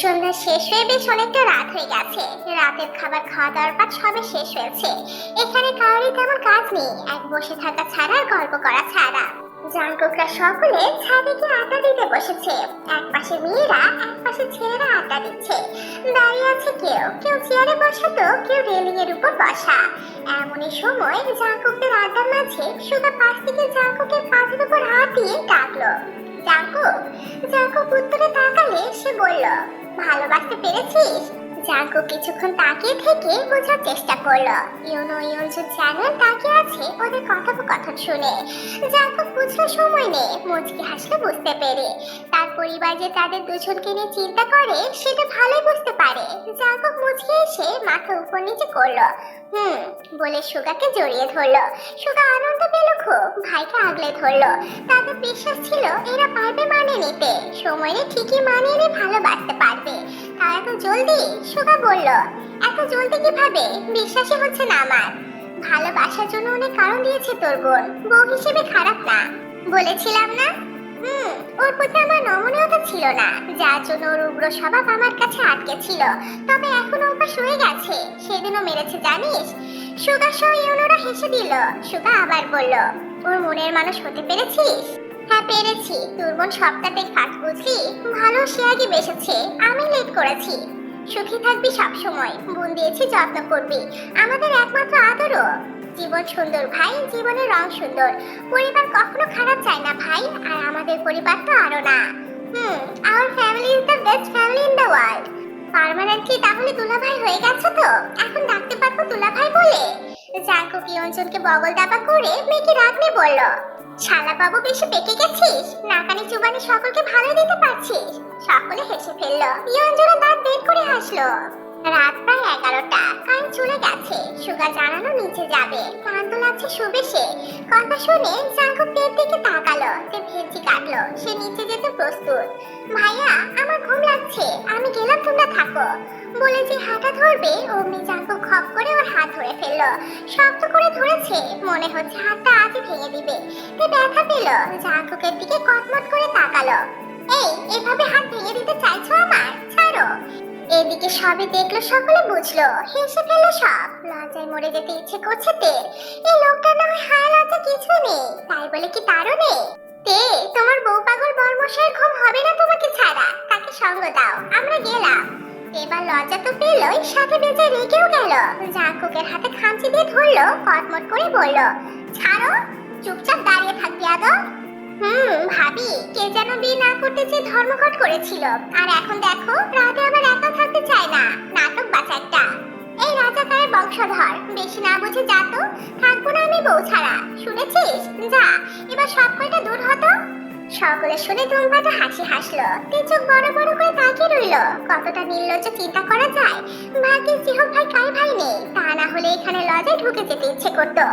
সন্ধ্যা শেষ হয়ে বেশ অনেকটা রাত হয়ে গেছে। রাতের খাবার খাওয়া দাওয়ার পর সবে শেষ হয়েছে। এখানে কারোরই তেমন কাজ নেই। এক বসে থাকা ছাড়া গল্প করা ছাড়া। জাঙ্কুকরা সকলে ছাদে গিয়ে আড্ডা দিতে বসেছে। এক পাশে মেয়েরা, এক পাশে ছেলেরা আড্ডা দিচ্ছে। দাঁড়িয়ে আছে কেউ। কেউ চেয়ারে বসা তো কেউ রেলিং এর উপর বসা। এমনই সময় জাঙ্কুকদের আড্ডার মাঝে সুগা পাশ থেকে জাঙ্কুকের কাঁধের উপর হাত দিয়ে ডাকলো। জাঙ্কুক জাঙ্কুক উত্তরে তাকালে সে বলল ভালোবাসতে পেরেছিস? জাঙ্কুক কিছুক্ষণ তাকিয়ে থেকে বোঝার চেষ্টা করল। ইউনো ইউনজুর চ্যানেল তাকিয়ে আছে ওদের কথোপকথন শুনে। জাঙ্কুক বুঝলো সময় নেই, মুচকি হাসলো বুঝতে পেরে। তার পরিবার যে তাদের দুজনকে নিয়ে চিন্তা করে, সেটা ভালোই বুঝতে পারে। জাঙ্কুক মুচকি এসে মাথা উপর নিচে করল। হুম, বলে সুগাকে জড়িয়ে ধরলো। সুগা আনন্দ পেল খুব, ভাইকে আগলে ধরলো। তাদের বিশ্বাস ছিল, এরা পারবে মানে নিতে। সময়ে ঠিকই মানিয়ে নিয়ে ভালোবাসতে পারবে। এত জলদি সুগা বলল। এত জলদি কীভাবে? বিশ্বাসই হচ্ছে না আমার। ভালোবাসার জন্য অনেক কারণ দিয়েছে তোর বোন। বউ হিসেবে খারাপ না। বলেছিলাম না? হুম, ওর প্রতি আমার নমনীয়তা ছিল না। যার জন্য ওর উগ্র স্বভাব আমার কাছে আটকে ছিল। তবে এখন অভ্যাস হয়ে গেছে। সেদিনও মেরেছে, জানিস? সুগা সহ ইউনোরা হেসে দিল। সুগা আবার বলল, ওর মনের মানুষ হতে পেরেছিস? হ্যাঁ পেরেছি। তোর বোন সপ্তাহে ফাঁক বুঝলি? ভালো, সে আগে বেসেছে। আমি লেট করেছি। সুখী থাকবি সব সময় বোন দিয়েছি, যত্ন করবি। আমাদের একমাত্র আদরও। জীবন সুন্দর ভাই, জীবনের রং সুন্দর। পরিবার কখনো খারাপ চায় না ভাই, আর আমাদের পরিবার তো আরও না। হুম our family is the best family in the world permanently তাহলে দুলাভাই হয়ে গেছে তো? এখন ডাকতে পারব দুলাভাই বলে। জাঙ্কু কি অঞ্চলকে বগল দাবা করে মেয়েকে রাগনে বলল শালা বাবু বেশি পেকে গেছিস? নাকানি চুবানি সকলকে ভালো দিতে পারছিস? সকলে হেসে ফেলল, ইয়ঞ্জনা দাঁত বের করে হাসলো। রাত প্রায় এগারোটা কারেন্ট চলে গেছে সুগা জানানো নিচে যাবে, ক্লান্ত লাগছে শুবে সে। কথা শুনে জাঙ্কুক তের দিকে তাকালো তে ভেজি কাটলো, সে নিচে যেতে প্রস্তুত। ভাইয়া, আমার ঘুম লাগছে, আমি গেলাম তোমরা থাকো। বলে যে হাঁটা ধরবে অমনি জাঙ্কুক খপ করে ওর হাত ধরে ফেলল। শক্ত করে ধরেছে, মনে হচ্ছে হাতটা আজই ভেঙে দিবে। তে ব্যথা পেল জাঙ্কুকের দিকে কটমট করে তাকালো। এই, এভাবে হাত ভেঙে দিতে চাইছো আমার? ছাড়ো। এদিকে সবে দেখল, সকলে বুঝলো, হেসে ফেলল সব। লজ্জায় মরে যেতে ইচ্ছে করছে তে। এই লোকটা না হয় লজ্জা কিছু নেই, তাই বলে কি তারও নেই? তে, তোমার বউ পাগল বর্মশাইয়ের ঘুম হবে না তোমাকে ছাড়া, তাকে সঙ্গ দাও, আমরা গেলাম। এবার লজ্জা তো পেলই সাথে বেজে রেগেও গেল। জাঙ্কুকের হাতে খামচি দিয়ে ধরলো, কটমট করে বলল, ছাড়ো, চুপচাপ দাঁড়িয়ে থাকবি আদর। হুম, ভাবি, কে যেন বিয়ে না করতে যে ধর্মঘট করেছিল। আর এখন দেখো, রাতে আবার একা থাকতে চায় না। নাটক বাচ্চাটা এই রাজাকারের বংশধর। বেশি না বুঝে যা তো। থাকব না আমি বউ ছাড়া। শুনেছিস? যা, এবার সব কয়টা দূর হতো? সকলে শুনে দুর্বাটা হাসি হাসলো। তে চোখ বড় বড় করে তাকিয়ে রইল। কতটা নির্লজ্জ চিন্তা করা যায়। ভাগ্যে জিহক ভাই কাই ভাই নেই? তা না হলে এখানে লজায় ঢুকে যেতে ইচ্ছে করতো।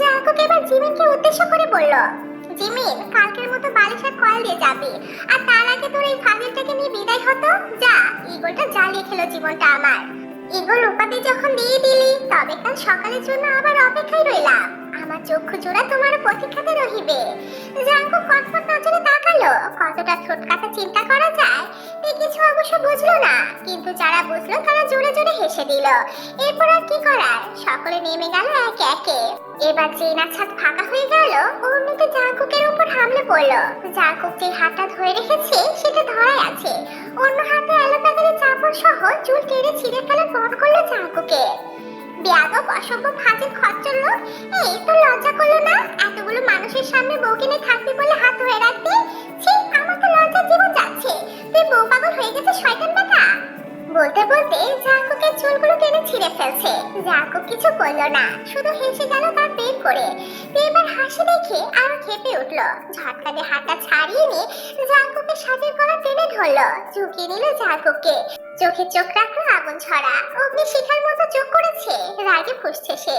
জাকুক এবার জিমিনকে উদ্দেশ্য করে বলল, জিমিন, কালকের মতো বালিশের কয়েল দিয়ে যাবি। আর তার আগে তোর এই ফাজিলটাকে নিয়ে বিদায় হতো? যা ইগলটা জ্বালিয়ে খেলো জীবনটা আমার। ইগল উপাধি যখন দিয়ে দিলি, তবে কাল সকালের জন্য আবার অপেক্ষায় রইলাম। আমার চক্ষু জোড়া তোমার প্রতীক্ষাতে রহিবে। জাঙ্কু কটফট নজরে তাকালো। কতটা ছোটখাটো চিন্তা করা যায়, এ কিছু অবশ্য বুঝলো না। কিন্তু যারা বুঝলো, তারা জোরে জোরে হেসে দিল। এরপর আর কি করার? সকলে নেমে গেল একে একে। এবার যে ছাদ ফাঁকা হয়ে গেল অমনিতে জাঙ্কুকের উপর হামলে পড়ল জাঙ্কুক যে হাতটা ধরে রেখেছে, সেটা ধরাই আছে। অন্য হাতে অ্যালোপ্যাথির চাপড় সহ চুল টেনে ছিঁড়ে ফেলে পণ করল জাঙ্কুকে। বেয়াদব অসভ্য ফাজিল খচ্চর এই তো লজ্জা করল না? এতগুলো মানুষের সামনে নিয়ে থাকবি বলে হাত ধরে রাখতে ছি, আমার তো লজ্জার জীবন যাচ্ছে। তুই বউ পাগল হয়ে গেছে শয়তান বেটা? বলতে বলতে জাকুকের চুলগুলো টেনে ছিঁড়ে ফেলছে। জাকুক কিছু বলল না, শুধু হেসে গেল তার পেট করে এবার হাসি দেখে আরও খেপে উঠল। ঝটকা দিয়ে হাতটা ছাড়িয়ে নিয়ে জাকুকের সাজের গলা টেনে ধরলো। ঝুঁকিয়ে নিল জাকুককে চোখে চোখ রাখল, আগুন ছড়া। অগ্নি শিখার মতো চোখ করেছে। রাগে ফুসছে সে।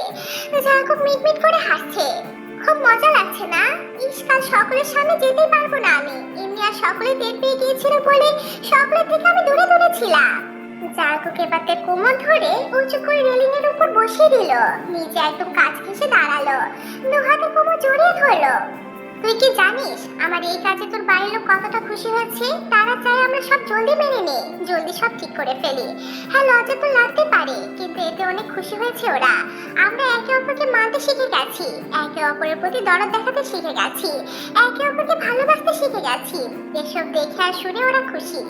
জাকুক মিটমিট করে হাসছে। খুব মজা লাগছে না? ইস, কাল সকলের সামনে যেতেই পারব না আমি। এমনি আর সকলে টের পেয়ে গিয়েছিল বলে সকলের থেকে আমি দূরে দূরে ছিলাম। জাকুকে বাতে কোমর ধরে উঁচু করে রেলিং এর উপর বসিয়ে দিল। নিচে একদম কাছ ঘেসে দাঁড়াল। দু হাতে কোমর জড়িয়ে ধরলো। তুই কি জানিস, আমার এই কাজে তোর বাড়ির লোক কতটা খুশি হয়েছে? তারা চায় আমরা সব জলদি মেনে নিই। জলদি সব ঠিক করে ফেলি। হ্যাঁ লজ্জা তো লাগতে পারে, কিন্তু এতে খুশি হয়েছে ওরা। আমরা একে অপরকে মানতে শিখে গেছি। একে অপরের প্রতি দরদ দেখাতে শিখে গেছি। একে অপরকে ভালোবাসতে শিখে গেছি। এসব দেখে আর শুনে ওরা খুশি।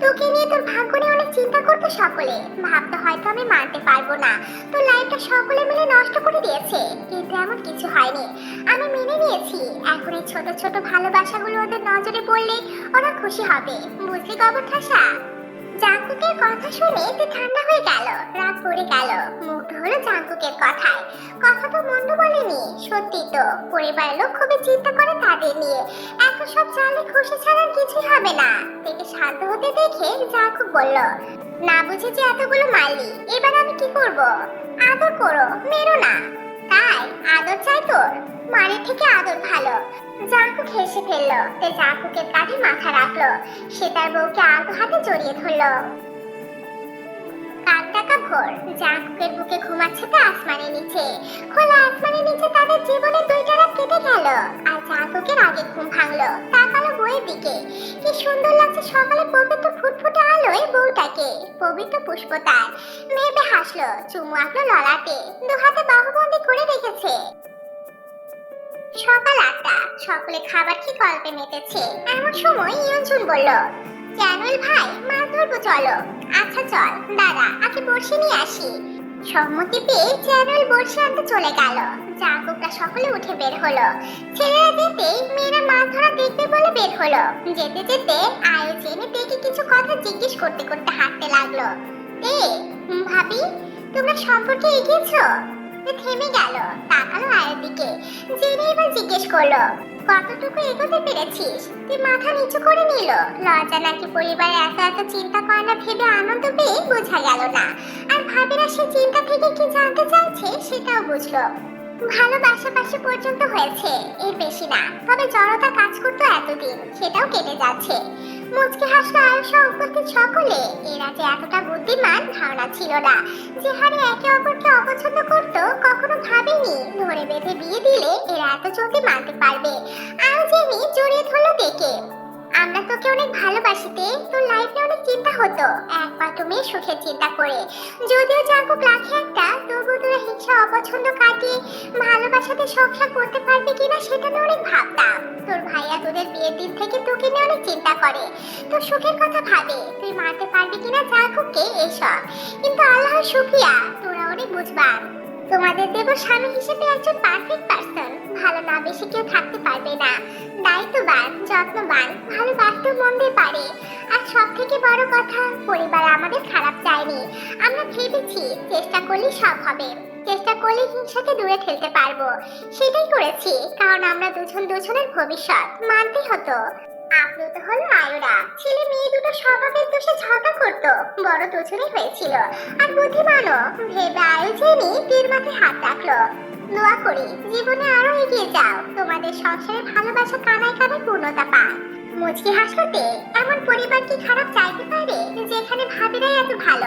তোকে নিয়ে তোর ভাগ্য নিয়ে অনেক চিন্তা করতো সকলে। ভাবতো হয়তো আমি মানতে পারব না। তোর লাইফটা সকলে মিলে নষ্ট করে দিয়েছে। কিন্তু এমন কিছু হয়নি। আমি মেনে নিয়েছি। এখন এই ছোট ছোট ভালোবাসাগুলো ওদের নজরে পড়লে ওরা খুশি হবে। বুঝলি কবর ঠাসা? জাঙ্কুকের কথা শুনে তে ঠান্ডা হয়ে গেল রাত পড়ে গেল। মুগ্ধ হলো জাঙ্কুকের কথায়। কথা তো মন্দ বলেনি, সত্যি তো। পরিবারের লোক খুবই চিন্তা করে তাদের নিয়ে। এত সব জানলে খুশি ছাড়া কিছুই হবে না। থেকে শান্ত হতে দেখে জাঙ্কুক বলল, না বুঝে যে এতগুলো মারলি এবার আমি কি করব? আদর করো, মেরো না। তাই আদর চাই তোর? মানের থেকে আদর ভালো। জাঙ্কুক হেসে ফেলল। তে জাঙ্কুকের কাঁধে মাথা রাখল। সে তার বউকে আলতো হাতে জড়িয়ে ধরলো। কাক ডাকা ভোর জাঙ্কুকের বুকে ঘুমাচ্ছে তো আসমানের নিচে। খোলা আসমানের নিচে তাদের জীবনের দুইটা রাত কেটে গেল। আর জাঙ্কুকের আগে ঘুম ভাঙলো। তাকালো বইয়ের দিকে। কি সুন্দর লাগছে সকালে পবিত্র ফুটফুটে আলোয় বউটাকে। পবিত্র পুষ্পতার ভেবে হাসলো। চুমু আঁকলো ললাটে। দু হাতে বাহুবন্দি করে রেখেছে। সকাল আটটা, সকলে খাবার খেয়ে গল্পে মেতেছে? এমন সময় ইয়ঞ্জুন বলল চ্যানেল ভাই মাছ ধরবো চলো। আচ্ছা চল, দাদা, আগে বসে নিয়ে আসি। সম্মতি পেয়ে চ্যানেল বসে আনতে চলে গেল। জাগুকরা সকলে উঠে বের হলো। ছেলেরা যেতেই মেয়েরা মাছ ধরা দেখবে বলে বের হলো। যেতে যেতে আয়ো জেনে দেখে কিছু কথা জিজ্ঞেস করতে করতে হাঁটতে লাগল। এ, ভাবি, তোমরা সম্পর্কে এগিয়েছো? থেমে গেল, তাকালো আয়ের দিকে। জেনে এবার জিজ্ঞেস করল, কতটুকু এগোতে পেরেছিস? তুই মাথা নিচু করে নিল। লজ্জা নাকি পরিবারে এত এত চিন্তা করে না ভেবে আনন্দ পেয়ে বোঝা গেল না। আর ভাবিরা সে চিন্তা থেকে কি জানতে চাইছে সেটাও বুঝলো। ভালোবাসা পাশে পর্যন্ত হয়েছে, এর বেশি না। তবে জড়তা কাজ করতো এতদিন, সেটাও কেটে যাচ্ছে। মুচকে হাসলো আয়ুষ উপস্থিত সকলে এরা যে এতটা বুদ্ধিমান, ধারণা ছিল না। যে হারে একে অপরকে অপছন্দ করত কখনো ভাবেনি। ধরে বেঁধে বিয়ে দিলে এরা এত জলদি মানতে পারবে। আর জেনি জড়িয়ে ধরলো দেখে আমরা তোকে অনেক ভালোবাসিতে তোর লাইফে অনেক চিন্তা হতো। একমাত্র তুমি সুখের চিন্তা করে। যদিও জাগুক লাখে একটা তবু তোরা হিংসা, অপছন্দ কাটিয়ে ভালোবাসাতে সংসার করতে পারবে কিনা সেটা নিয়ে অনেক ভাবতাম তোর ভাইয়া তোদের বিয়ের দিন থেকে তোকে নিয়ে অনেক চিন্তা করে। তোর সুখের কথা ভাবে। তুই মারতে পারবি কিনা জাগুককে এসব। কিন্তু আল্লাহর শুকরিয়া, তোরা অনেক বুঝবান। তোমাদের দেব স্বামী হিসেবে একজন পারফেক্ট পার্সন ভালো না বেশি কেউ থাকতে পারবে না। দায়িত্ববান, যত্নবান ভালোবাসতেও মন দিয়ে পারে। আর সব থেকে বড় কথা, পরিবার আমাদের খারাপ চায়নি। আমরা ভেবেছি চেষ্টা করলে সব হবে। চেষ্টা করলে হিংসাকে দূরে ঠেলতে পারব। সেটাই করেছি, কারণ আমরা দুজন দুজনের ভবিষ্যৎ মানতে হতো। আপ্লুত হলো আয়ুরা। ছেলে মেয়ে দুটো স্বভাবের দোষে ঝগড়া করতো। বড় দুজনে হয়েছিল। আর বুদ্ধিমানও। ভেবে আয়ু জেনে তীর মাথায় হাত রাখল। দোয়া করি, জীবনে আরও এগিয়ে যাও। তোমাদের সংসারে ভালোবাসা কানায় কানায় পূর্ণতা পায়। মুচকি হাসতে, এমন পরিবার কি খারাপ চাইতে পারে? যেখানে ভাবিরাই এত ভালো।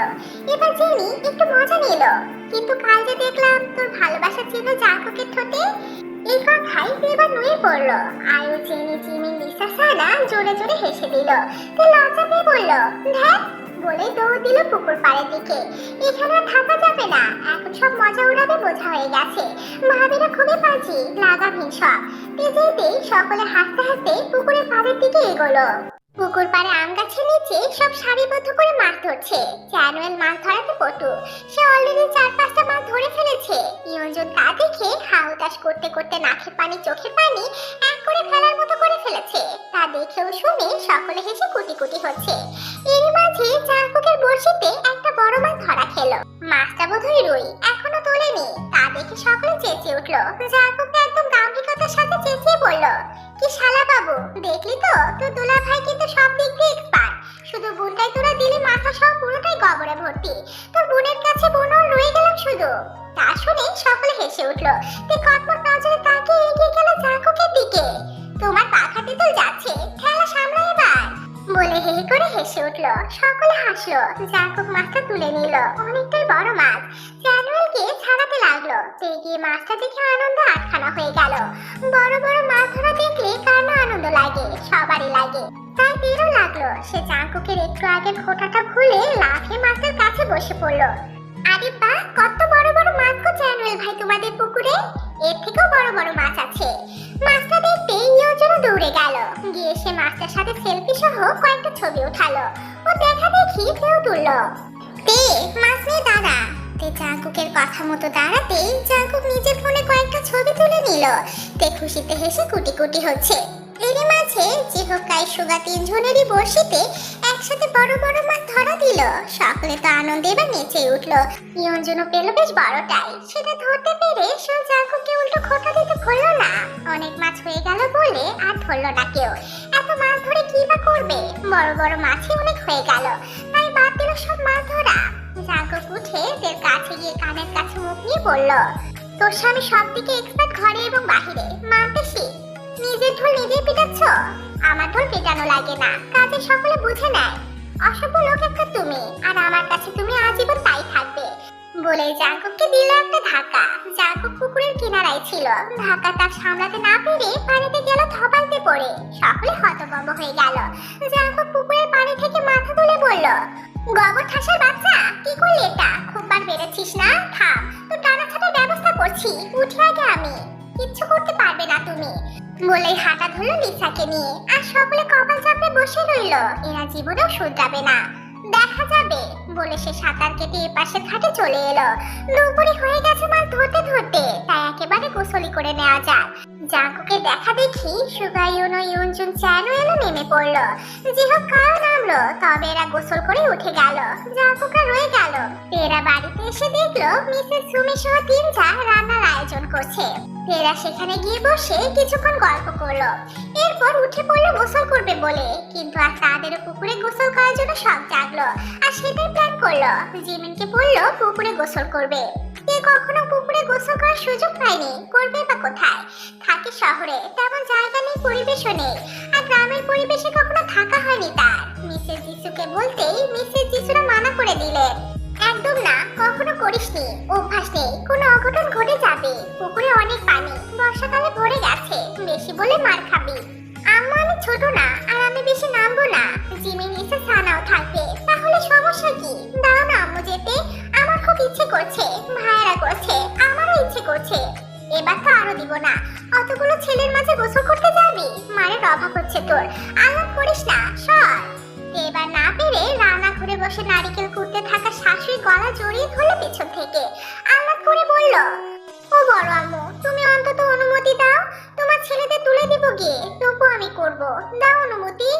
এবার জেনি একটু মজা নিল। কিন্তু কাল যে দেখলাম তোর ভালোবাসা ছিল জাঁকুকের ঠোঁটে এই কথাই এবার নুয়ে পড়ল। আয়ু চিনি চিনি লিসা সাদা জোরে জোরে হেসে দিল। তো লজ্জা পেয়ে বলল ধ্যাত বলে দৌড় দিল পুকুর পাড়ের দিকে। এখানে থাকা যাবে না। এখন সব মজা উড়াবে বোঝা হয়ে গেছে। ভাবিরা খুবই পাজি লাগাভিন সব। তেজেতেই সকলে হাসতে হাসতে পুকুরের পাড়ের দিকে এগোলো। পুকুর পাড়ে আম গাছের নিচে সব সারিবদ্ধ করে মাছ ধরছে। চ্যানুয়েল মাছ ধরাতে পটু। সে অলরেডি চার পাঁচটা মাছ ধরে ফেলেছে। ইয়ঞ্জন তা দেখে হাউতাস করতে করতে নাকের পানি, চোখের পানি এক করে ফেলার মতো করে ফেলেছে। তা দেখেও শুনে সকলে হেসে কুটি কুটি হচ্ছে। এর মাঝে চারপুকের বড়শিতে একটা বড় মাছ ধরা খেলো। মাছটা বোধহয় রুই, এখনও তোলেনি। তা দেখে সকলে চেঁচিয়ে উঠল। চারপুকটা একদম গাম্ভীর্যতার সাথে চেঁচিয়ে বলল কি শালা বাবু? দেখলি তো? তোর দুলা ভাই কিন্তু সব দিক দিয়ে এক্সপার্ট শুধু বোনটাই তোরা দিলি, মাথা সব পুরোটাই গবরে ভর্তি। তোর বোনের কাছে বোনও রয়ে গেলাম শুধু। তা শুনে সকলে হেসে উঠল। তুই কটমট নজরে তাকে এগিয়ে গেল জাঁকুকের দিকে। তোমার পাখাতে তো যাচ্ছে। সামলা এবার বলে হে করে হেসে উঠল। সকলে হাসলো। জাঁকুক মাছটা তুলে নিল। অনেকটাই বড় মাছ। চ্যানুয়েল ছাড়াতে লাগল। দেখে মাছটা দেখে আনন্দ আটখানা হয়ে গেল। বড় বড় মাছ ধরা দেখলে কার না আনন্দ লাগে? সবারই লাগে। তাই লাগল। সে একটু আগে খোটাটা ভুলে লাফিয়ে কাছে বসে পড়ল। আরে বাহ! কত বড় বড় মাছ গো ভাই তোমাদের পুকুরে। এর থেকেও বড় বড় মাছ আছে। যেন দৌড়ে গেল। গিয়ে সে মাছটার সাথে সেলফি সহ কয়েকটা ছবি উঠালো ও দেখা দেখি কেউ তুললো। তে, মাছ নিয়ে দাঁড়া তে চাকুকের কথা মতো দাঁড়াতেই চাঙ্কুক নিজের ফোনে কয়েকটা ছবি তুলে নিল। তে খুশিতে হেসে কুটি কুটি হচ্ছে। এরই মাঝে জিহকাই সুগা তিনজনেরই বড়শিতে একসাথে বড় বড় মাছ ধরা দিল। সকলে তো আনন্দে এবার নেচে উঠল। ইয়ঞ্জন পেল বেশ বড়টাই। সেটা ধরতে পেরে সে চাঙ্কুকে উল্টো খোটা দিতে ভুললো না। অনেক মাছ হয়ে গেল বলে আর ধরলো না কেউ। এত মাছ ধরে কি বা করবে? বড় বড় মাছই অনেক হয়ে গেল। তাই বাদ দিল সব মাছ ধরা। জাগক উঠে তের কাছে গিয়ে কানের কাছে মুখ নিয়ে বলল, তোর স্বামী সব দিকে এক্সপার্ট ঘরে এবং বাহিরে। মানতে শিখ নিজের ঢোল নিজেই পিটাচ্ছ? আমার ঢোল পেটানো লাগে না। কাজে বুঝে নেয় অসভ্য লোক একটা তুমি, আর আমার কাছে তুমি আজীবন তাই থাকবে। বলে জাগককে দিল একটা ধাক্কা। জাগক পুকুরের কিনারায় ছিল। ধাক্কা তার সামলাতে না পেরে পানিতে গেল থবাইতে পড়ে। সকলে হতভম্ব হয়ে গেল। জাগক পুকুরের পানি থেকে মাথা তুলে বলল, গোবর ঠাসার বাচ্চা, কি করলি এটা? খুব বার বেড়েছিস না? থাম তো টানা ছাটার ব্যবস্থা করছি। উঠে আগে আমি। কিচ্ছু করতে পারবে না তুমি। বলেই হাঁটা ধরলো লিসাকে নিয়ে। আর সকলে কপাল চাপড়ে বসে রইল। এরা জীবনেও শুধরাবে না। দেখা যাবে, বলে সে সাঁতার কেটে এপাশে ঘাটে চলে এলো। দুপুরে হয়ে গেছে মাছ ধরতে ধরতে, তাই একেবারে গোসলি করে নেওয়া যাক। জাঙ্কুকে দেখা দেখি সুগাইউনো ইউনজুন চ্যানো এলো নেমে পড়ল। জিহক কাও নামলো, তবে এরা গোসল করে উঠে গেল। জাঙ্কুকা রয়ে গেল। এরা বাড়িতে এসে দেখল মিসেস সুমি সহ তিন যা রান্নার আয়োজন করছে। এরা সেখানে গিয়ে বসে কিছুক্ষণ গল্প করল। এরপর উঠে পড়ল গোসল করবে বলে। কিন্তু আর তাদেরও পুকুরে গোসল করার জন্য শখ জাগলো। আর সেটাই প্ল্যান করল। জিমিনকে বলল, পুকুরে গোসল করবে। কে কখনো পুকুরে গোসল করার সুযোগ পায়নি। করবে বা কোথায়? থাকে শহরে, তেমন জায়গা নেই, পরিবেশও নেই। আর গ্রামের পরিবেশে কখনো থাকা হয়নি তার। মিসেস যিশুকে বলতেই মিসেস যিশুরা মানা করে দিলেন। একদম না, কখনো করিসনি, অভ্যাস নেই, কোনো অঘটন ঘটে যাবে। পুকুরে অনেক পানি, বর্ষাকালে ভরে গেছে, বেশি বলে মার খাবি। আম্মু আমি ছোট না, আর আমি বেশি নামবো না। জিমি নিচে সানাও থাকবে, তাহলে সমস্যা কি? দাও না আম্মু যেতে, আমার খুব ইচ্ছে করছে, ভাইয়েরা করছে, আমারও ইচ্ছে করছে। এবার তো আরও দিব না। অতগুলো ছেলের মাঝে গোসল করতে যাবি? মারের অভাব হচ্ছে তোর। আলাপ করিস না, সর। এবার না পেরে রান্না ঘুরে বসে নারিকেল কুড়তে থাকা শাশুড়ি গলা জড়িয়ে ধরলো পেছন থেকে। আলাপ করে বলল, ও বড় আম্মু, তুমি অন্তত অনুমতি দাও। তোমার ছেলেদের তুলে দিব গিয়ে। তবু আমি করব। দাও অনুমতি।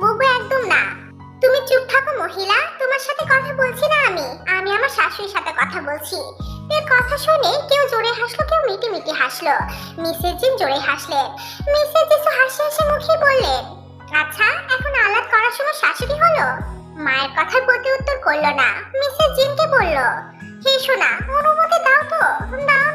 বুবু একদম না। তুমি চুপ থাকো মহিলা। তোমার সাথে কথা বলছি না আমি। আমি আমার শাশুড়ির সাথে কথা বলছি। এর কথা শুনে কেউ জোরে হাসলো, কেউ মিটি মিটি হাসলো। মিসেস জিন জোরে হাসলেন। মিসেস জিসু হাসি হাসি মুখে বললেন আচ্ছা এখন আলাদ করার সময় শাশুড়ি হলো? মায়ের কথার প্রতি উত্তর করল না। মিসেস জিনকে বলল, হে শোনা অনুমতি দাও তো, দাও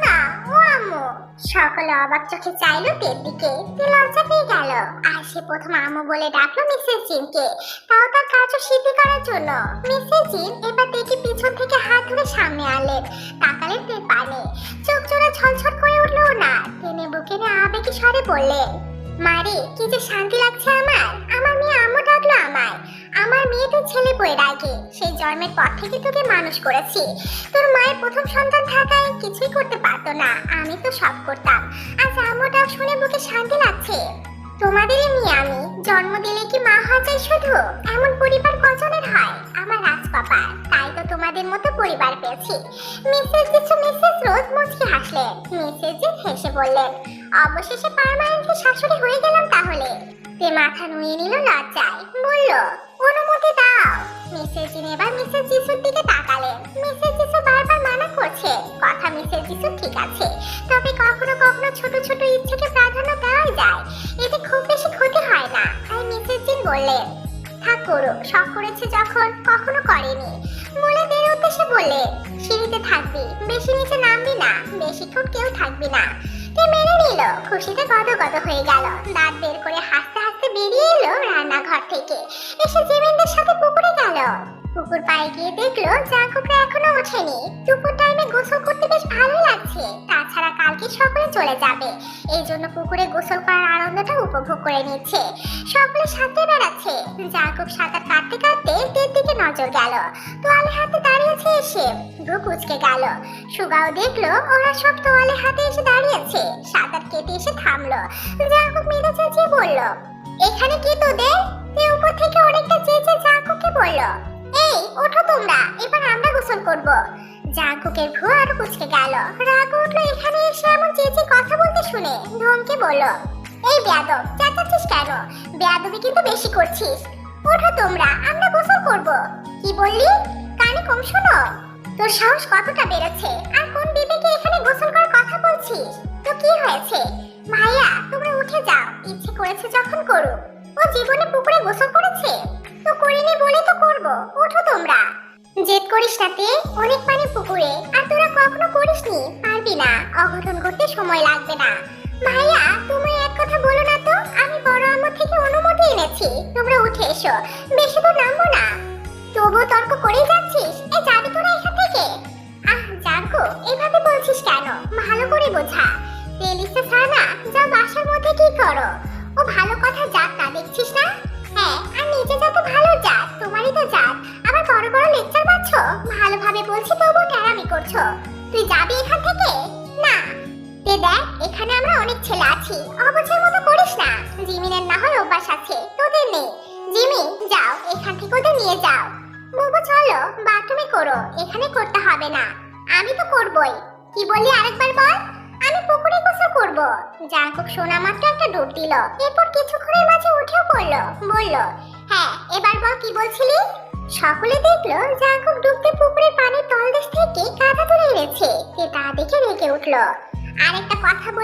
আম্মু, সকলে অবাক চোখে চাইলো তের দিকে। তে লজ্জা পেয়ে গেল। আর সে প্রথম আম্মু বলে ডাকলো মিসেস জিনকে। তাও তার কাজ সিদ্ধি করার জন্য। মিসেস জিন এবার দেখি পিছন থেকে হাত ধরে সামনে আনলেন। তাকালেন তের পানে চোখ জোড়া ছলছল করে উঠল না টেনে বুকে নিয়ে আবেগে স্বরে বললেন মারে কি যে শান্তি লাগছে আমার। আমার মেয়ে আম্মু ডাকলো আমায়। আমার মেয়ে তো ছেলে বই রাগে সেই জন্মের পর থেকে তোকে মানুষ করেছি। তোর মায়ের প্রথম সন্তান থাকায় কিছুই করতে পারতো না। আমি তো সব করতাম। আজ আম্মুটা শুনে বুকে শান্তি লাগছে। তোমাদেরই মেয়ে আমি। জন্ম দিলে কি মা হওয়া যায় শুধু? এমন পরিবার কজনের হয়? আমার রাজপাপার তাই তো তোমাদের মতো পরিবার পেয়েছি। মিসেস কিছু মিসেস রোজ মুচকি হাসলেন। মিসেস জিৎ হেসে বললেন, অবশেষে পার্মানেন্টলি শাশুড়ি হয়ে গেলাম তাহলে। তে মাথা নুয়ে নিল লজ্জায়। বলল, অনুমতি দাও। মিসেস জিন এবার মিসেস যিশুর দিকে তাকালেন। মিসেস যিশু বারবার মানা করছে, কথা মিসেস যিশু ঠিক আছে, তবে কখনো কখনো ছোট ছোট ইচ্ছেকে প্রাধান্য দেওয়াই যায়। এতে খুব বেশি ক্ষতি হয় না। তাই মিসেস জিন বললেন, থাক করুক শখ করেছে যখন, কখনো করেনি। বলে দের উদ্দেশ্যে বললেন সিঁড়িতে থাকবি, বেশি নিচে নামবি না বেশিক্ষণ কেউ থাকবি না। তে মেনে নিল, খুশিতে গদ গদ হয়ে গেল। দাঁত বের করে হাসতে বেরিয়ে এলো রান্নাঘর থেকে। এসে জিমিনদের সাথে পুকুরে গেল। পুকুর পাড়ে গিয়ে দেখল জাঙ্কুকরা এখনও ওঠেনি। দুপুর টাইমে গোসল করতে বেশ ভালোই লাগছে। তাছাড়া কালকে সকলে চলে যাবে। এই জন্য পুকুরে গোসল করার আনন্দটা উপভোগ করে নিচ্ছে। সকলে সাথে বেড়াচ্ছে। জাঙ্কুক সাঁতার কাটতে কাটতে তীর দিকে নজর গেল। তোয়ালে হাতে দাঁড়িয়েছে এসে গু কুচকে গেল। সুগাও দেখল ওরা সব তোয়ালে হাতে এসে দাঁড়িয়েছে। সাঁতার কেটে এসে থামলো। জাঙ্কুক মেরে চেঁচিয়ে বলল এখানে কি তোদের? তে উপর থেকে অনেকটা চেঁচে জাঙ্কুককে বলল, এই, ওঠো তোমরা, এবার আমরা গোসল করব। জাঙ্কুকের ভুয়া আরও কুচকে গেল। রাগ উঠল এখানে এসে এমন চেঁচে কথা বলতে শুনে। ধমকে বলল, এই বেয়াদব, চেঁচাচ্ছিস কেন? বেয়াদবি কিন্তু বেশি করছিস। ওঠো তোমরা, আমরা গোসল করব। কি বললি? কানে কম শোনো। তোর সাহস কতটা বেড়েছে? আর কোন বিবেকে এখানে গোসল করার কথা বলছিস? তো কি হয়েছে? ভাইয়া তোমরা উঠে যাও। ইচ্ছে করেছে যখন করুক। ও জীবনে পুকুরে গোসল করেছে? তো করিনি বলে তো করব। ওঠো তোমরা। জেদ করিস না তে, অনেক পানি পুকুরে। আর তোরা কখনো করিসনি? পারবি না। অঘটন করতে সময় লাগবে না। ভাইয়া তুমি এক কথা বলো না তো। আমি বড় আম্মু থেকে অনুমতি এনেছি। তোমরা উঠে এসো। বেশি তো নামবো না। তবুও তর্ক করেই যাচ্ছিস?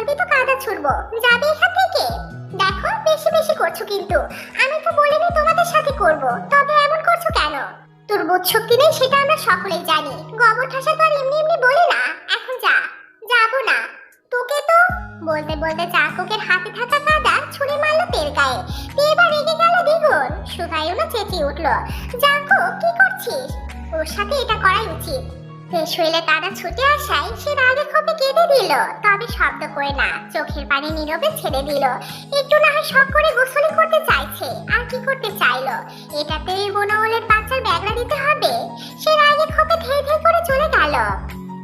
বলবি তো কাদা ছুড়বো যাবে এখান থেকে? দেখো, বেশি বেশি করছ কিন্তু। আমি তো বলিনি তোমাদের সাথে করব। তবে এমন করছ কেন? তোর বোধ শক্তি নেই সেটা আমরা সকলেই জানি। গোবর ঠাসা তো আর এমনি এমনি বলি না। এখন যা, যাব না। তোকে তো বলতে বলতে চাকুকের হাতে থাকা কাদা ছুঁড়ে মারলো তের গায়ে। এবার রেগে গেল দ্বিগুণ। সুগায়ুনা চেঁচিয়ে উঠল। জাঙ্কু কি করছিস? ওর সাথে এটা করাই উচিত। শৈলে কাদা ছুটে আসায় সে রাগে ক্ষোভে কেঁদে দিল। তবে শব্দ করে না, চোখের পানি নীরবে ছেড়ে দিল। একটু না হয় শখ করে গোসলি করতে চাইছে, আর কি করতে চাইলো? এটাতে বোনাওলের বাচ্চার ব্যাগরা দিতে হবে। সে রাগে ক্ষোভে ধেয়ে ধেয়ে করে চলে গেল।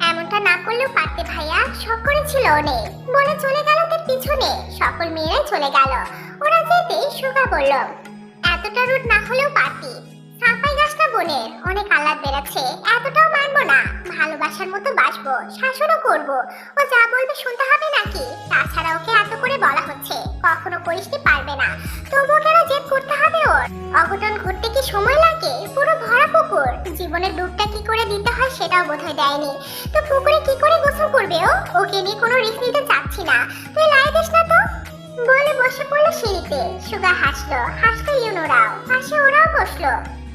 এমনটা না করলেও পারতে ভাইয়া, শখ করেছিল অনেক বলে চলে গেল তার পিছনে, সকল মেয়েরাই চলে গেল। ওরা যেতে সুগা বলল এতটা রুট না হলেও পারতি। সাফাই বোনের অনেক আহ্লাদ বেড়েছে এতটাও মানবো না। ভালোবাসার মতো বাসবো, শাসনও করব। ও যা বলবে শুনতে হবে নাকি? তাছাড়া ওকে এত করে বলা হচ্ছে, কখনো করিসতে পারবে না। তবুও কেন জেদ করতে হবে ওর? অঘটন ঘটতে কি সময় লাগে? পুরো ভরা পুকুর। জীবনের ডুবটা কি করে দিতে হয় সেটাও বোধহয় দেয়নি। তো পুকুরে কি করে গোসল করবে ও? ওকে নিয়ে কোনো রিস্ক নিতে চাচ্ছি না। তুই লাই দিস না তো? বলে বসে পড়ল সিঁড়িতে। সুগা হাসলো হাসলো ইউনোরাও। পাশে ওরাও বসল।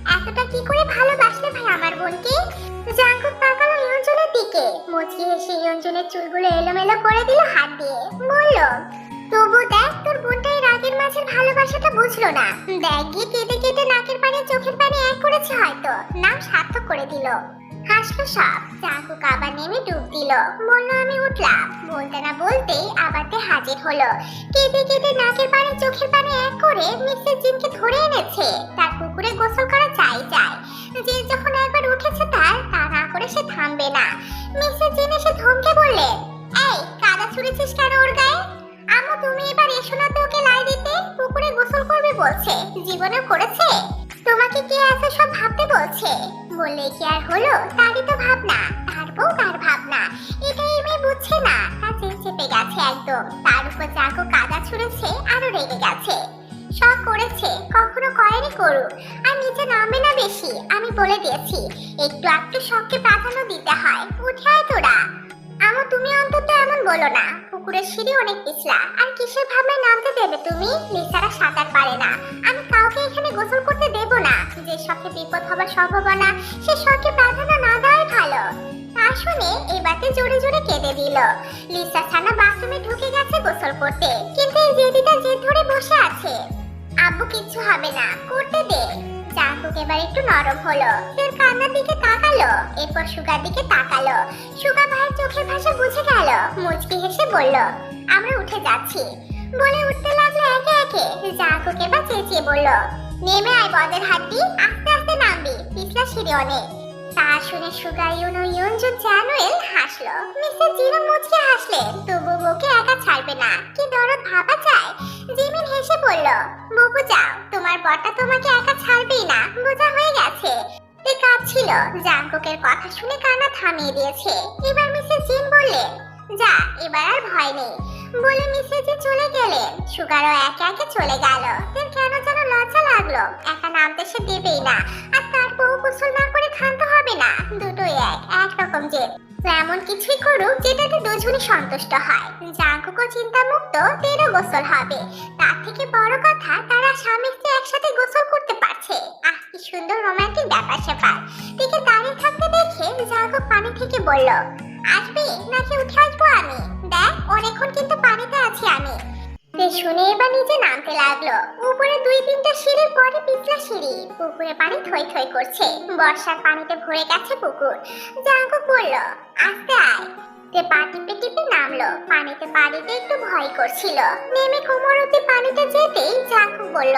এতটা কি করে ভালোবাসলে ভাই আমার বোনকে? জাঙ্কুক তাকালো ইয়ঞ্জনের দিকে। মুচকি হেসে ইয়ঞ্জনের চুলগুলো এলোমেলো করে দিল হাত দিয়ে। বলল, তবু দেখ, তোর বোনটা এই রাগের মাঝের ভালোবাসাটা বুঝলো না। দেখ গিয়ে কেটে কেটে নাকের পানি, চোখের পানি এক করেছে হয়তো। নাম সার্থক করে দিল। হাসলো সব জাঙ্কুক আবার নেমে ডুব দিল। বলল, আমি উঠলাম। বলতে না বলতেই আবারতে হাজির হলো। কেঁদে কেঁদে নাকের পানি, চোখের পানি এক করে মিসেস জিনকে ধরে এনেছে। তার পুকুরে গোসল করা চাই চাই। যে যখন একবার উঠেছে তার, তা না করে সে থামবে না। মিসেস জিন এসে ধমকে বললেন এই, কাদা ছুঁড়েছিস কেন ওর গায়ে? আম্মু, তুমি এবার এসো না তো ওকে লাই দিতে। পুকুরে গোসল করবে বলছে। জীবনে করেছে? তোমাকে কে আছে সব ভাবতে বলছে? বললে কি আর হলো? তারই তো ভাবনা। তার বউ তার ভাবনা। এটা এই মেয়ে বুঝছে না। চেন চেপে গেছে একদম। তার উপর চাকু কাদা ছুঁড়েছে, আরও রেগে গেছে। সব করেছে, কখনো করেনি করুক। আর নিচে নামবে না বেশি, আমি বলে দিয়েছি। একটু একটু শখকে প্রাধান্য দিতে হয়। উঠে আয় তোরা। আমা, তুমি অন্তত এমন বলো না। পুকুরের সিঁড়ি অনেক পিছলা। আর কিসের ভাবে নামতে দেবে তুমি? নিসারা সাঁতার পারে না। হবার সম্ভাবনা, সে শখে প্রাধান্য না দেওয়াই ভালো। তা শুনে জোরে জোরে কেঁদে দিল। লিসা সানা বাথরুমে ঢুকে গেছে গোসল করতে, কিন্তু এই জেদিটা জেদ ধরে বসে আছে। আব্বু কিচ্ছু হবে না, করতে দে। জাঙ্কুক এবার একটু নরম হলো কান্নার দিকে তাকালো, এরপর সুগার দিকে তাকালো। সুগা ভাইয়ের চোখের ভাষা বুঝে গেল, মুচকি হেসে বলল, আমরা উঠে যাচ্ছি। বলে উঠতে লাগল একে একে। জাঙ্কুক এবার চেঁচিয়ে বলল, নেমে আয় বদের হাড্ডি, আস্তে আস্তে নামবি। পিছলা সিঁড়ি তা শুনে সুগা ইউনো ইউনজু চ্যানুয়েল হাসলো। মিস্টার জিরো মুচকে হাসলেন তবু বউকে একা ছাড়বে না। কি দরদ ভাবা যায়? জিমিন হেসে বলল বুবু যাও, তোমার বরটা তোমাকে একা ছাড়বেই না। বোঝা হয়ে গেছে। তে কাঁদছিল। জাঙ্কুকের কথা শুনে কান্না থামিয়ে দিয়েছে। এবার মিসেস জিন বললেন যা, এবার আর ভয় নেই। বলে মিসেস জি চলে গেলেন সুগারও একে একে চলে গেল। তের কেন যেন লজ্জা লাগল। একা নামতে সে দেবেই না। আর তার বউ গোসল না করে ক্ষান্ত হবে না। দুটোই এক, একরকম যে এমন কিছুই করুক যেটাতে দুজনই সন্তুষ্ট হয়। জাঙ্কুকও চিন্তা মুক্ত তেরও গোসল হবে। তার থেকে বড় কথা, তারা স্বামী স্ত্রী একসাথে গোসল করতে পারছে। আহ, কি সুন্দর রোমান্টিক ব্যাপার স্যাপার দিকে দাঁড়িয়ে থাকতে দেখে জাঙ্কুক পানি থেকে বলল আসবি নাকি উঠে আমি? দেখ, অনেকক্ষণ কিন্তু পানিতে আছি আমি। সে শুনে এবার নিচে নামতে লাগল। উপরে দুই তিনটা সিঁড়ির পরে পিছলা সিঁড়ি। পুকুরে পানি থই থই করছে। বর্ষার পানিতে ভরে গেছে পুকুর। জাঙ্কু বলল, আস্তে আয়। তে পা টিপে টিপে নামলো। পানিতে পা দিতে একটু ভয় করছিল। নেমে কোমর অব্দি পানিতে যেতেই জাঙ্কু বলল,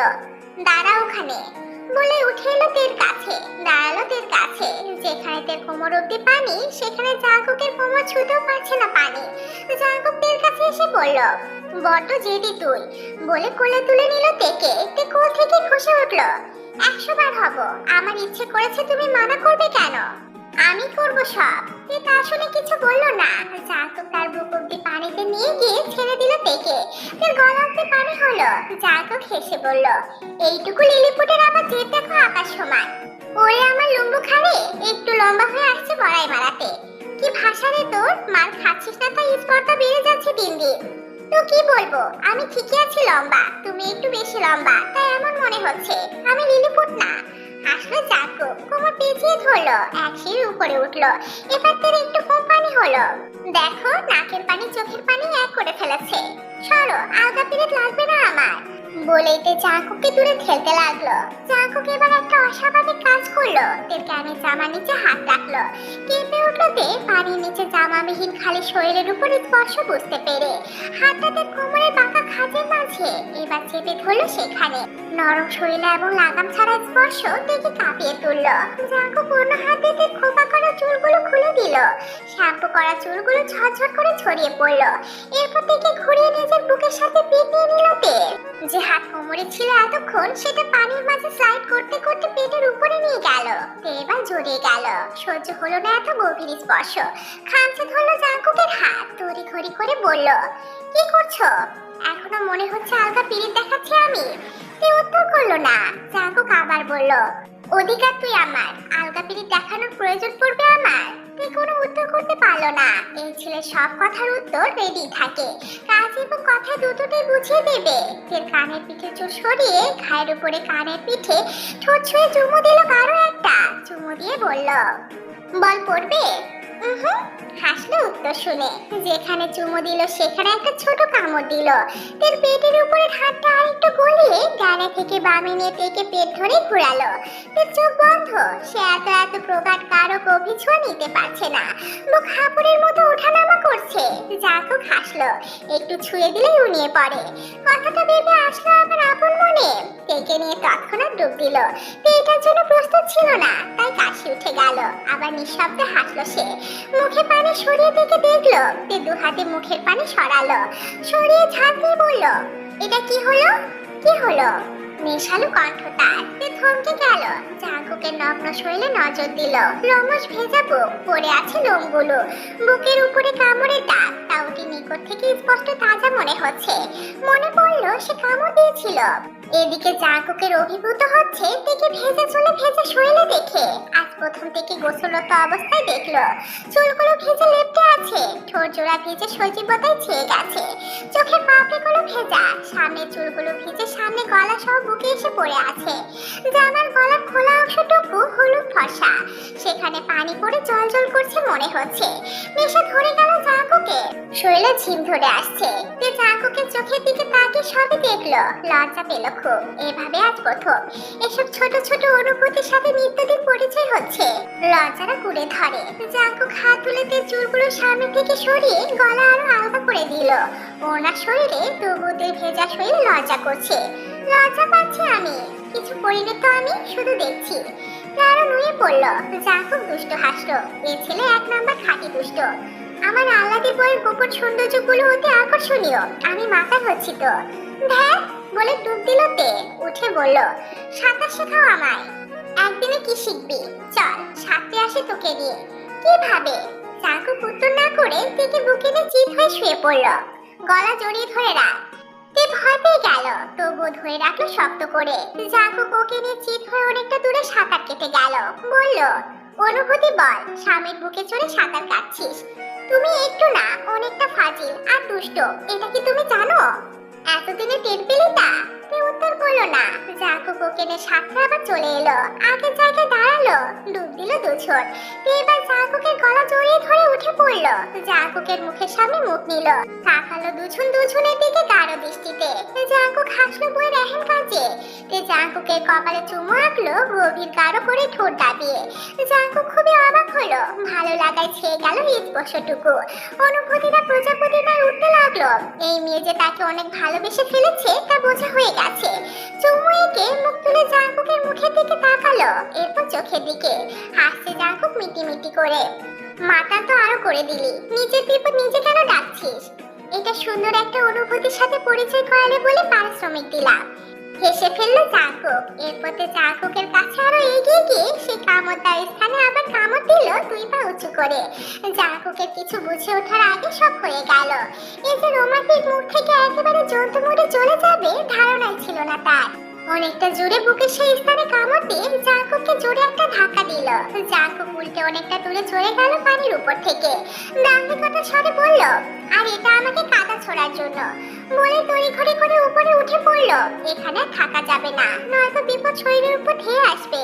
দাঁড়া ওখানে। বলে উঠে এলো তের কাছে। দাঁড়াল তের কাছে। যেখানে তের কোমর অব্দি পানি, সেখানে জাঙ্কুকের কোমর ছুতেও পারছে না পানি। জাঙ্কুক তের কাছে এসে বলল, বড্ড জেদি তুই। বলে কোলে তুলে নিল তেকে। তে কোল থেকে খসে উঠল, একশো বার হব। আমার ইচ্ছে করেছে তুমি মানা করবে কেন? আমি করব সব। তে শুনে কিছু বলল না। জাঙ্কুক তার বুক পানিতে নিয়ে গিয়ে ছেড়ে দিল তেকে তের গলা অব্দি পানি হলো। জাঙ্কুক হেসে বলল, এইটুকু লিলিপুটের আবার জেদ দেখো আকাশ সমান। ওরে আমার লম্বু খারে একটু লম্বা হয়ে আসছে বড়াই মারাতে। কি ভাষা রে তোর? মার খাচ্ছিস না তাই স্পর্ধা বেড়ে যাচ্ছে দিন দিন। তো কি বলব? আমি ঠিকই আছি লম্বা। তুমি একটু বেশি লম্বা, তাই এমন মনে হচ্ছে। আমি লিলিপুট না। আসলে যাকো কোমর পেঁচিয়ে ধরলো এক সিঁড়ির উপরে উঠল। এবার তোর একটু কম পানি হলো। দেখো, নাকের পানি চোখের পানি এক করে ফেলেছে। সরো, আলগা পিরিয়ড লাগবে না আমার। বলেই তে চাকুকে দূরে লাগল। চাকুক এবার একটা অস্বাভাবিক কাজ করল। তের জামা নিচে হাত রাখল। কেঁপে উঠল তে, পানির নিচে জামাবিহীন খালি শরীরের উপর স্পর্শ বুঝতে পেরে। হাতটা কোমরের বাঁকা মাঝে, এবার চেপে ধরলো সেখানে। নরম শরীরে এবং লাগাম ছাড়া স্পর্শ দেখে কাঁপিয়ে তুললো। জাঙ্কু পূর্ণ হাতে খোপা করা চুলগুলো খুলে দিল। শ্যাম্পু করা চুলগুলো ঝরঝর করে ছড়িয়ে পড়ল। এরপর থেকে ঘুরিয়ে নিজের বুকের সাথে পেট নিয়ে নিল তেল। যে হাত কোমরে ছিল এতক্ষণ সেটা পানির মাঝে স্লাইড করতে করতে পেটের উপরে নিয়ে গেল। তে এবার জড়িয়ে গেল। সহ্য হলো না এত গভীর স্পর্শ। খামচে ধরলো জাঙ্কুকের হাত। তড়ি ঘড়ি করে বলল, কি করছ? এখনও মনে হচ্ছে আলগা পিরিত দেখাচ্ছি আমি। তে উত্তর করল না। জাঙ্কুক আবার বলল অধিকার তুই আমার, আলগা পিরিত দেখানোর প্রয়োজন পড়বে আমার? তুই কোনো উত্তর করতে পারল না। এই ছেলে সব কথার উত্তর রেডি থাকে। কাজ এবং কথা দুটোতেই বুঝিয়ে দেবে। ফের কানের পিঠে চুল সরিয়ে ঘায়ের উপরে কানের পিঠে ঠোঁট ছুঁয়ে চুমু দিল কারও একটা। চুমু দিয়ে বলল, বল পড়বে? হাসলো উত্তর শুনে। যেখানে চুমু দিল, সেখানে একটা ছোট কামড় দিল। তের পেটের উপরে হাতটা আরেকটু গলিয়ে ডানে থেকে বামে নিয়ে পেট ধরে ঘুরালো। তের চোখ বন্ধ। সে এত এত প্রগাঢ় কারও গভীর ছোঁয়া নিতে পারছে না। মুখ হাঁপুড়ের মতো ওঠানামা করছে। জাকুক হাসলো। একটু ছুঁয়ে দিলেই উনিয়ে পড়ে। কথাটা ভেবে আসলো আমার আপন মনে। তেকে নিয়ে তৎক্ষণাৎ ডুব দিল। এটার জন্য প্রস্তুত ছিল না, তাই কাশি উঠে গেল। আবার নিঃশব্দে হাসলো সে। মুখে পানি সরিয়ে থেকে দেখল তে দু হাতে মুখের পানি সরালো। সরিয়ে ঝাঁক বলল, এটা কি হলো? কি হলো? নেশালু কণ্ঠ তার তে থমকে গেল। জাঙ্কুকের নগ্ন শরীরে নজর দিল। লোমশ ভেজা বুক পড়ে আছে লোমগুলো বুকের উপরে কামড়ের দাগ তাওটি নিকট থেকে স্পষ্ট তাজা মনে হচ্ছে। মনে পড়ল সে কামড় দিয়েছিল। এদিকে জাঙ্কুকের অভিভূত হচ্ছে, দেখে ভেজা চলে ভেজা শরীরে দেখে। আজ প্রথম থেকে গোসলরত অবস্থায় দেখল, চুলগুলো ভিজে লেপটে আছে, ঠোঁট জোড়া ভিজে সজীবতায় ছেয়ে গেছে। চোখের পাপড়িগুলো ভেজা, সামনে চুলগুলো ভিজে, সামনে গলা সহ বুকে এসে পড়ে আছে। জামার গলার খোলা অংশটুকু হলুদ ফসা সেখানে পানি পড়ে জল জল করছে মনে হচ্ছে। নেশা ধরে গেল জাঙ্কুকে শরীরে ঝিম ধরে আসছে। তে জাঙ্কুকের চোখের দিকে তাকিয়ে সবে দেখল, লজ্জা পেল খুব। এভাবে আজ প্রথম। এসব ছোট ছোট অনুভূতির সাথে নিত্যদিন পরিচয় হচ্ছে। লজ্জারা কুড়ে ধরে। জাঙ্কুক হাত তুলে তে চুলগুলো সামনে থেকে সরিয়ে গলা আরও আলাদা করে দিল। ওনার শরীরে তবুদের ভেজা শরীর লজ্জা করছে। লজ্জা পাচ্ছি আমি। কিছু করিনি তো আমি, শুধু দেখছি। আরও নুয়ে পড়ল। জাঙ্কুক দুষ্ট হাসলো। এ ছেলে এক নাম্বার খাঁটি দুষ্ট। আমার আল্লাদি বইয়ের গোপন সৌন্দর্যগুলো অতি আকর্ষণীয়। আমি মাথা হচ্ছি তো। ধ্যান বলে ডুব দিল তে। উঠে বলল, সাঁতার শেখাও আমায়। একদিনে কি শিখবি? চল, সাঁতরে আসে তোকে নিয়ে। কীভাবে চাকু উত্তর না করে তেকে বুকে নিয়ে চিত হয়ে শুয়ে পড়ল। গলা জড়িয়ে ধরে রাখ। তে ভয় পেয়ে গেল তবু ধরে রাখল শক্ত করে। জাকু কোকে নিয়ে চিত হয়ে অনেকটা দূরে সাঁতার কেটে গেল। বলল, অনুভূতি বল, স্বামীর বুকে চড়ে সাঁতার কাটছিস। তুমি একটু না, অনেকটা ফাজিল আর দুষ্ট, এটা কি তুমি জানো? এতদিনে টের পেলি তা? তে উত্তর করল না। জাকু কোকেনে সাথে আবার চলে এলো। আগের জায়গায় দাঁড়াল, ডুব দিল দুজন এবার জাকুকের গলা জড়িয়ে ধরে উঠে পড়ল। জাকুকের মুখের সামনে মুখ নিল। তাকালো দুজন দুজনের দিকে গাঢ় দৃষ্টিতে। জাকুক হাসলো বইয়ের এহেন কাজে। তে জাকুকের কপালে চুমু আঁকলো গভীর গাঢ় করে ঠোঁট দাবিয়ে। জাকুক খুবই অবাক হলো। ভালো লাগায় ছেয়ে গেল হৃদস্পর্শটুকু অনুভূতিটা প্রজাপতিটার উঠতে লাগল। এই মেয়ে যে তাকে অনেক ভালোবেসে ফেলেছে, তা বোঝা হয়ে গেছে। চুমু এঁকে মুখ তুলে জাঙ্কুকের মুখের দিকে তাকালো, এরপর চোখের দিকে। হাসছে জাঙ্কুক মিটি মিটি করে। মাথা তো আরও করে দিলি। নিজের বিপদ নিজে কেন ডাকছিস? এটা সুন্দর একটা অনুভূতির সাথে পরিচয় করালে বলে পারিশ্রমিক দিলাম। হেসে ফেলল চাকু এরপরে চাকুকের কাছে আরও এগিয়ে গিয়ে সে কামড় তার স্থানে আবার কামড় দিল দুই পা উঁচু করে। চাকুকে কিছু বুঝে ওঠার আগে সব হয়ে গেল। এই যে রোমান্টিক মুখ থেকে একেবারে জন্তু মোড়ে চলে যাবে, ধারণাই ছিল না তার। অনেকটা জোরে বুকে সেই স্থানে কামড় দিয়ে জাঙ্কুককে জোরে একটা ধাক্কা দিল। জাকু উল্টে অনেকটা দূরে চলে গেল পানির উপর থেকে। দামি কথা সরে বলল, আর এটা আমাকে কাদা ছোড়ার জন্য। বলে তড়ি ঘড়ি করে উপরে উঠে পড়ল। এখানে থাকা যাবে না, নয়তো বিপদ শরীরের উপর ধেয়ে আসবে।